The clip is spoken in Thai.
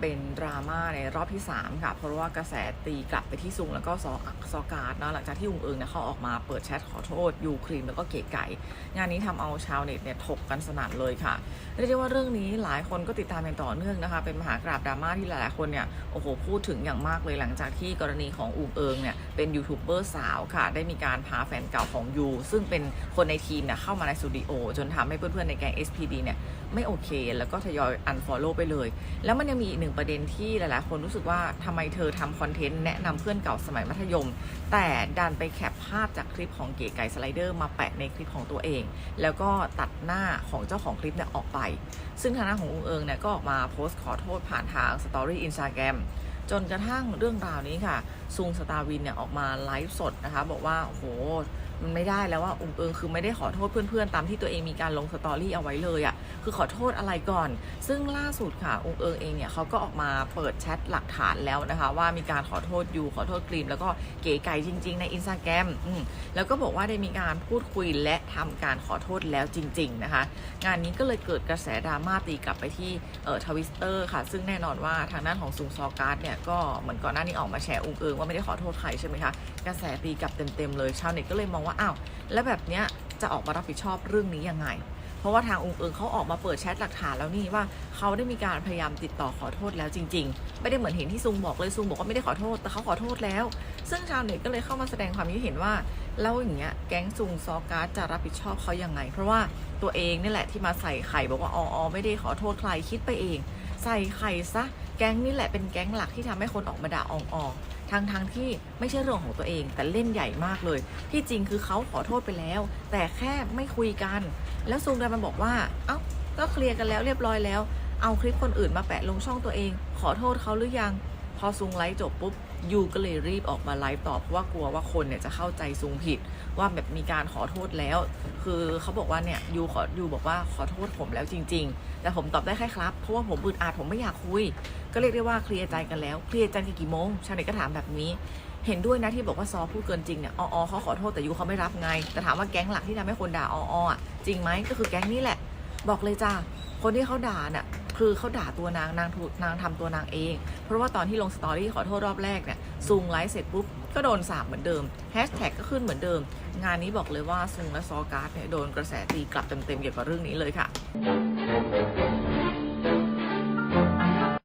เป็นดราม่าในรอบที่ 3 ค่ะ เพราะว่ากระแสตีกลับไปที่ซุงแล้วก็ซอซอการ์ดเนาะหลังจากที่อุงเอิงเนี่ยเขาออกมาเปิดแชทขอโทษยูครีมแล้วก็เก๋ไก่ งานนี้ทำเอาชาวเน็ตเนี่ยถกกันสนั่นเลยค่ะเรียกได้ว่าเรื่องนี้หลายคนก็ติดตามอย่างต่อเนื่องนะคะ เป็นมหากราบดราม่าที่หลายๆคนเนี่ยโอ้โหพูดถึงอย่างมากเลยหลังจากที่กรณีของอุงเอิงเนี่ยเป็นยูทูบเบอร์สาวค่ะ ได้มีการพาแฟนเก่าของยูซึ่งเป็นคนในทีมเนี่ยเข้ามาในสตูดิโอจนทำให้เพื่อนๆในแก๊ง SPD เนี่ยไม่โอเค แล้วก็ทยอย unfollow ไปเลย แล้วมันยังมีอีกหนึ่งประเด็นที่หลายๆ คนรู้สึกว่าทำไมเธอทำคอนเทนต์แนะนำเพื่อนเก่าสมัยมัธยม แต่ดันไปแคปภาพจากคลิปของเก๋ไก่สไลเดอร์มาแปะในคลิปของตัวเอง แล้วก็ตัดหน้าของเจ้าของคลิปเนี่ยออกไป ซึ่งทางด้านของอุงเอิงเนี่ยก็ออกมาโพสต์ขอโทษผ่านทางสตอรี่อินสตาแกรมจนกระทั่งเรื่องราวนี้ค่ะซุงสตาร์วินเนี่ยออกมาไลฟ์สดนะคะ บอกว่าโอ้โห มันไม่ได้แล้วว่าอุงเอิงคือไม่ได้ขอโทษเพื่อนๆ ตามที่ตัวเองมีการลงสตอรี่เอาไว้เลยอะ่ะคือขอโทษอะไรก่อน ซึ่งล่าสุดค่ะอุงเอิงเองเนี่ยเขาก็ออกมาเปิดแชทหลักฐานแล้วนะคะ ว่ามีการขอโทษยูขอโทษกรีมแล้วก็เก๋ไก่จริง ๆ ในอินสตาแกรมแล้วก็บอกว่าได้มีการพูดคุยและทำการขอโทษแล้วจริง ๆ นะคะ งานนี้ก็เลยเกิดกระแสดราม่าตีกลับไปที่เอ่อทวิสเตอร์ค่ะ ซึ่งแน่นอนว่าทางด้านของซุงซอการ์ดเนี่ยก็เหมือนก่อนหน้านี้ออกมาแชร์อุงเอิงว่าไม่ได้ขอโทษใครใช่ไหมคะกระแสตีกลับเต็มๆเลยชาวเน็ตก็เลยมองว่าอ้าวแล้วแบบเนี้ยจะออกมารับผิดชอบเรื่องนี้ยังไง เพราะว่าทางองค์เอิงเขาออกมาเปิดแชทหลักฐานแล้วนี่ว่าเขาได้มีการพยายามติดต่อขอโทษแล้วจริง ๆ ไม่ได้เหมือนเห็นที่ซุงบอกเลยซุงบอกว่าไม่ได้ขอโทษแต่เขาขอโทษแล้ว ซึ่งชาวเน็ตก็เลยเข้ามาแสดงความคิดเห็นว่าแล้วอย่างเงี้ยแก๊งซุงซอการ์ดจะรับผิดชอบเขายังไง เพราะว่าตัวเองนี่แหละที่มาใส่ไข่บอกว่าอ๋ออไม่ได้ขอโทษใครคิดไปเอง ใส่ไข่ซะ แก๊งนี่แหละเป็นแก๊งหลักที่ทำให้คนออกมาด่าอองอองทางทางๆที่ไม่ใช่เรื่องของตัวเอง แต่เล่นใหญ่มากเลย ที่จริงคือเขาขอโทษไปแล้ว แต่แค่ไม่คุยกัน แล้วซูงดันมาบอกว่า เอ้าก็เคลียร์กันแล้วเรียบร้อยแล้ว เอาคลิปคนอื่นมาแปะลงช่องตัวเอง ขอโทษเขาหรือยัง พอซูงไลฟ์จบปุ๊บ ยูก็เลยรีบออกมาไลฟ์ตอบเพราะว่ากลัวว่าคนเนี่ยจะเข้าใจซุงผิด ว่าแบบมีการขอโทษแล้ว คือเขาบอกว่าเนี่ยยูขอยูบอกว่าขอโทษผมแล้วจริง ๆ แต่ผมตอบได้แค่ครับ เพราะว่าผมอึดอัดผมไม่อยากคุย ก็เรียกได้ว่าเคลียร์ใจกันแล้วเคลียร์ใจกันกี่โมงชาวเน็ตก็ถามแบบนี้ เห็นด้วยนะที่บอกว่าซอพูดเกินจริงเนี่ยออเขาขอโทษแต่ยูเขาไม่รับไง แต่ถามว่าแก๊งหลักที่ทำให้คนด่าอออะจริงไหมก็คือแก๊งนี้แหละ บอกเลยจ้าคนที่เขาด่าน่ะ คือเขาด่าตัวนางนางถูกนางทำตัวนางเอง เพราะว่าตอนที่ลงสตอรี่ขอโทษรอบแรกเนี่ยซุงไลฟ์เสร็จปุ๊บก็โดนสาบเหมือนเดิมแฮชแท็กก็ขึ้นเหมือนเดิม งานนี้บอกเลยว่าซุงและซอการ์ดเนี่ยโดนกระแสตีกลับเต็มๆเกี่ยวกับเรื่องนี้เลยค่ะ